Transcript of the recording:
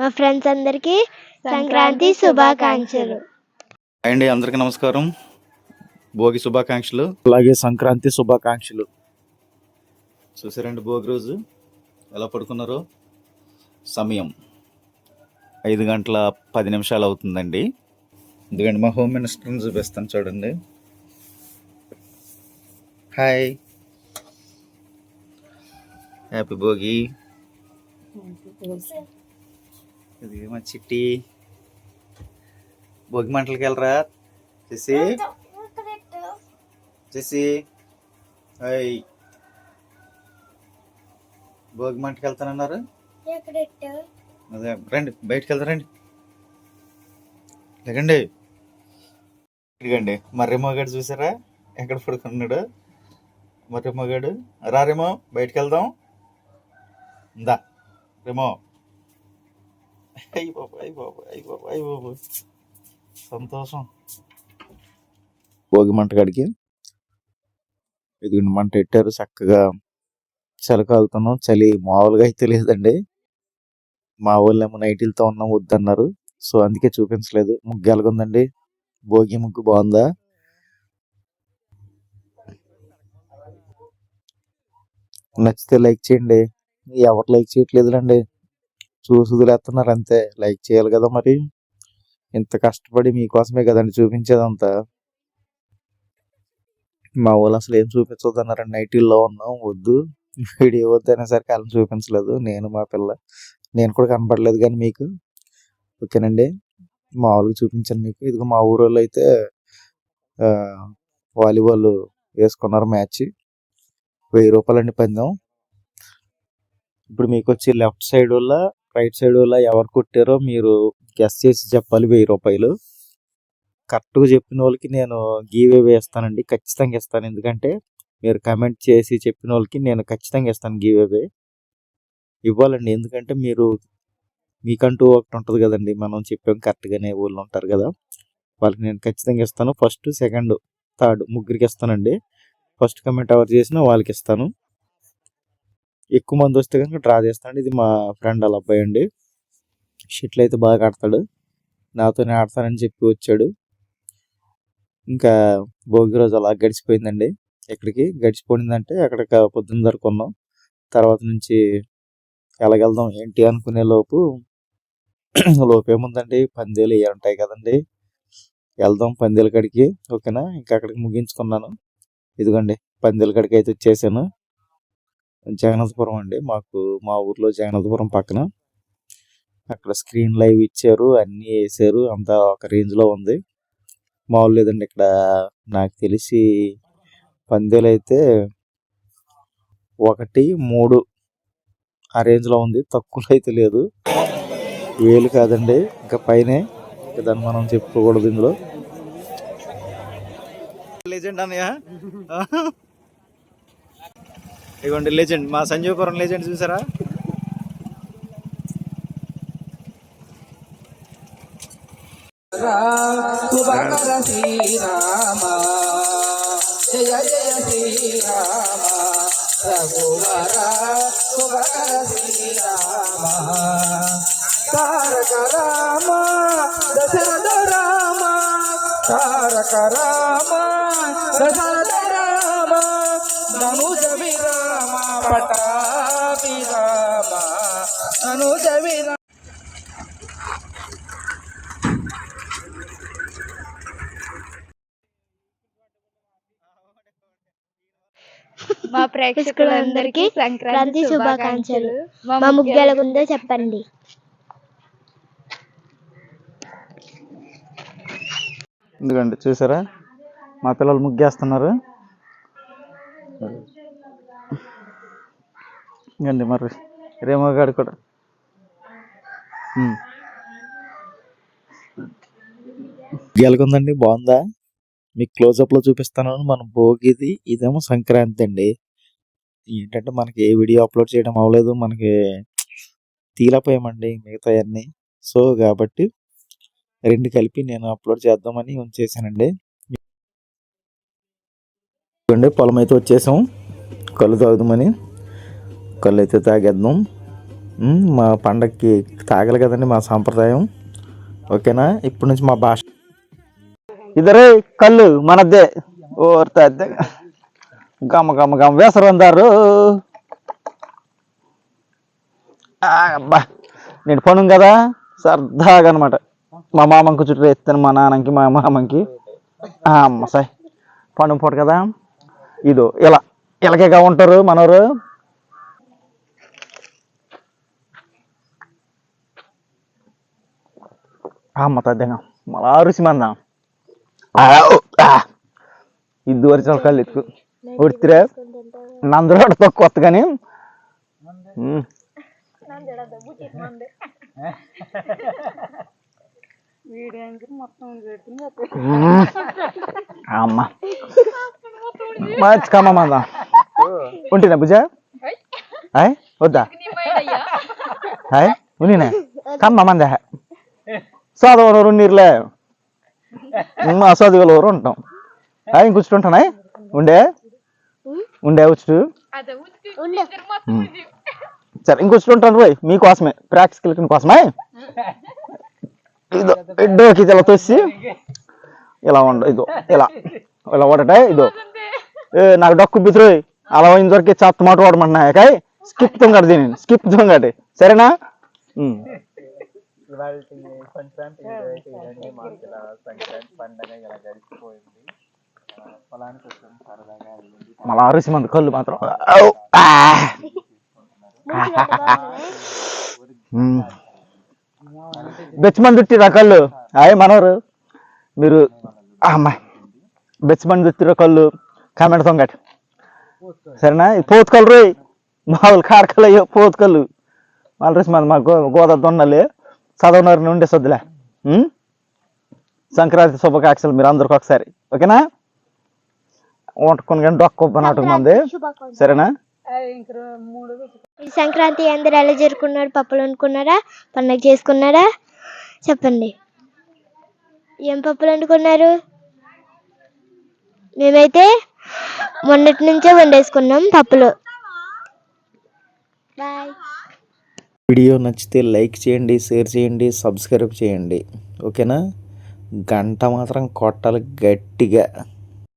మా ఫ్రెండ్స్ అందరికీ సంక్రాంతి శుభాకాంక్షలు. అండి అందరికీ నమస్కారం. భోగి శుభాకాంక్షలు. అలాగే సంక్రాంతి శుభాకాంక్షలు. చూసారండి భోగి రోజు? ఎలా పడుకున్నారో? సమయం. ఐదు గంటల పది నిమిషాలు అవుతుందండి. ఎందుకంటే మా హోమ్ మినిస్టర్ని చూపిస్తాను చూడండి. హాయ్. హ్యాపీ భోగి. ఇది మా చిట్టి. భోగి మంటలకి వెళ్ళరా? చేసి చేసి భోగి మంటకి వెళ్తానన్నారు? అదే రండి బయటికి వెళ్తా రండి. లేకండి. ఇదిగండి మర్రెమ్మగాడు చూసారా? ఎక్కడ పడుకున్నాడు? మర్రెమ్మగాడు రా రేమో బయటికి వెళ్దాం. ఇందా రేమో. అయ్యి బాబు అయ్యి బాబు అయ్యి బాబు అయ్యి బాబు సంతోషం. భోగి మంట కాడికి. ఇదిగోండి మంట పెట్టారు చక్కగా చలికాలుతున్నాం చలి మామూలుగా అయితే లేదండి. మా వాళ్ళు ఏమో నైటీలతో ఉన్నాం వద్దన్నారు. సో అందుకే చూపించలేదు. ముగ్గు ఎలాగుందండి? భోగి ముగ్గు బాగుందా? నచ్చితే లైక్ చేయండి. ఎవరు లైక్ చేయట్లేదులండి. చూసి వదిలేస్తున్నారు. అంతే. లైక్ చేయాలి కదా మరి. ఇంత కష్టపడి మీకోసమే కదండి చూపించేదంతా. మా వాళ్ళు అసలు ఏం చూపించవద్దు అన్నారండి నైటీల్లో ఉన్నాం. వద్దు. వీడియో వద్దు అనేసరికి వాళ్ళని చూపించలేదు. నేను మా పిల్ల. నేను కూడా కనపడలేదు కానీ మీకు. ఓకేనండి. మామూలుగా చూపించాను మీకు. ఇదిగో మా ఊరు వాళ్ళు అయితే వాలీబాల్ వేసుకున్నారు మ్యాచ్. వెయ్యి రూపాయలండి పందెం. ఇప్పుడు మీకు వచ్చి లెఫ్ట్ సైడ్ వల్ల రైట్ సైడ్ ఎవరు కొట్టారో మీరు గెస్ చేసి చెప్పాలి వెయ్యి రూపాయలు. కరెక్ట్గా చెప్పిన వాళ్ళకి నేను గీవే వేస్తానండి. ఖచ్చితంగా ఇస్తాను. ఎందుకంటే మీరు కమెంట్ చేసి చెప్పిన వాళ్ళకి నేను ఖచ్చితంగా ఇస్తాను గీవేవే ఇవ్వాలండి. ఎందుకంటే మీరు మీకంటూ ఒకటి ఉంటుంది కదండి. మనం చెప్పాం కరెక్ట్గానే వాళ్ళు ఉంటారు కదా. వాళ్ళకి నేను ఖచ్చితంగా ఇస్తాను. ఫస్ట్ సెకండ్ థర్డ్ ముగ్గురికి ఇస్తానండి. ఫస్ట్ కమెంట్ ఎవరు చేసినా వాళ్ళకి ఇస్తాను. ఎక్కువ మంది వస్తే కనుక డ్రా చేస్తాను ఇది మా ఫ్రెండ్ వాళ్ళ అబ్బాయి అండి. షటిల్ అయితే బాగా ఆడతాడు. నాతోనే ఆడతానని చెప్పి వచ్చాడు. ఇంకా భోగి రోజు అలా గడిచిపోయిందండి. ఎక్కడికి? గడిచిపోయిందంటే అక్కడ పొద్దున్న వరకు ఉన్నాం. తర్వాత నుంచి ఎలాగెళ్దాం ఏంటి అనుకునే లోపు లోపు ఏముందండి పందేలు ఇవి ఉంటాయి కదండి. వెళ్దాం పందేల కాడికి ఓకేనా? ఇంకా అక్కడికి ముగించుకున్నాను. ఇదిగోండి పందేల కాడికి అయితే వచ్చేసాను. జగన్నాథపురం అండి. మాకు మా ఊర్లో జగన్నాథపురం పక్కన. అక్కడ స్క్రీన్ లైవ్ ఇచ్చారు అన్నీ వేసారు అంతా ఒక రేంజ్లో ఉంది. మామూలు లేదండి ఇక్కడ? నాకు తెలిసి పందేలు అయితే ఒకటి మూడు ఆ రేంజ్లో ఉంది. తక్కువలో అయితే లేదు. వేలు కాదండి. ఇంకా పైనే దాన్ని మనం చెప్పుకోకూడదు ఇందులో. లెజెండ్ అన్నయ్య. ఇదిగోండి లెజెండ్ మా సంజీవపురం లెజెండ్ చూసారా? శుభకర శ్రీరామ జయ జయ శ్రీరామ రఘువర శుభకర శ్రీరామ తారక రామ దశరథ రామ తారక రామ దశరథ రామ మా ప్రేక్షకులందరికీ సంక్రాంతి శుభాకాంక్షలు. మా ముగ్గు ఎలాగుందో చెప్పండి. ఎందుకండి? చూసారా? మా పిల్లలు ముగ్గేస్తున్నారు. ఇంకండి మరి. రేమో గాడు కూడా. ఎలాగుందండి బాగుందా? మీకు క్లోజప్లో చూపిస్తాను మనం భోగిది ఇదేమో సంక్రాంతి అండి. ఏంటంటే మనకి ఏ వీడియో అప్లోడ్ చేయడం అవ్వలేదు మనకి తీలపోయామండి మిగతా అన్నీ. సో కాబట్టి రెండు కలిపి నేను అప్లోడ్ చేద్దామని ఉంచేసానండి. పొలం అయితే వచ్చేసాం. కళ్ళు తాగుదామని. కళ్ళు అయితే తాగేద్దాం మా పండక్కి తాగలి కదండి మా సాంప్రదాయం. ఓకేనా? ఇప్పటి నుంచి మా భాష. ఇద్దరే కళ్ళు మనదే. ఓర్తే గమ గమ గమ. వేసరు అందారు. అబ్బా. నేను పను కదా? సరదాగా అనమాట మా మామంకి చుట్టూ ఎత్తాను మా నాన్నకి మా మామంకి. అమ్మ సాయ్ పండుగ పూట కదా? ఇదో ఇలా. ఇలాగేగా ఉంటారు మనోరు. తద్దెగా మళ్ళా రుచి మందాం ఇది వరకు కళ్ళు ఎత్తుకు ఉడితిరే నందులో తక్కువ వస్తా కానీ. అమ్మ మంచి కమ్మ మంద ఉంటినా భుజ అయ్ వద్దా అయ్ ఉన్నినా కమ్మ మంద చదవరు నీరులే. మా చదివేవారు ఉంటాం. అయ్ ఇంకొచ్చుంటానా ఉండే? ఉండే వచ్చు ఉండు. సరే ఇంకొచ్చుంటాను పోయి మీకోసమే ప్రాక్టికల్ కోసమే. ఇదో ఇడ్డోకి ఇలా తోసి. ఇలా ఉండు ఇదో ఇలా. ఇలా ఒకటే ఇదో. ఏ నాకు డక్కు బితురు అలా అయిన దొరికి చెత్త మాట వాడమంటున్నా కాయ్. స్కిప్ తొంగడు దీని స్కిప్ తొంగటి. సరేనా? ఉమ్. మళ్ళా అరిసి మంది కళ్ళు మాత్రం. బెచ్చమని చుట్టిరా కళ్ళు? అయ్యి మనవరు మీరు అమ్మా బెచ్చమని చుట్టిరా కళ్ళు? కామెంట్ తొంగటి సరేనా? ఇది పోతు కళ్ళు రోయ్. మామూలు కాడకలు అయ్యో పోతు కళ్ళు. వాళ్ళ రేసి మంది మా గో గోదా దొన్నలే. చదవనరు ఉండే సొద్దులే? సంక్రాంతి శుభాకాంక్షలు మీరు అందరికి ఒకసారి. ఓకేనా? వంటకొని కానీ డొక్క నాటుకు మంది. సరేనా? ఈ సంక్రాంతి అందరు ఎలా జరుపుకున్నారు? పప్పులు వండుకున్నారా? పండగ చేసుకున్నారా? చెప్పండి. ఏం పప్పులు వండుకున్నారు? మేమైతే మొన్నటి నుంచే వండేసుకున్నాం పప్పులు. వీడియో నచ్చితే లైక్ చేయండి షేర్ చేయండి సబ్స్క్రైబ్ చేయండి. ఓకేనా? గంట మాత్రం కొట్టాలి గట్టిగా.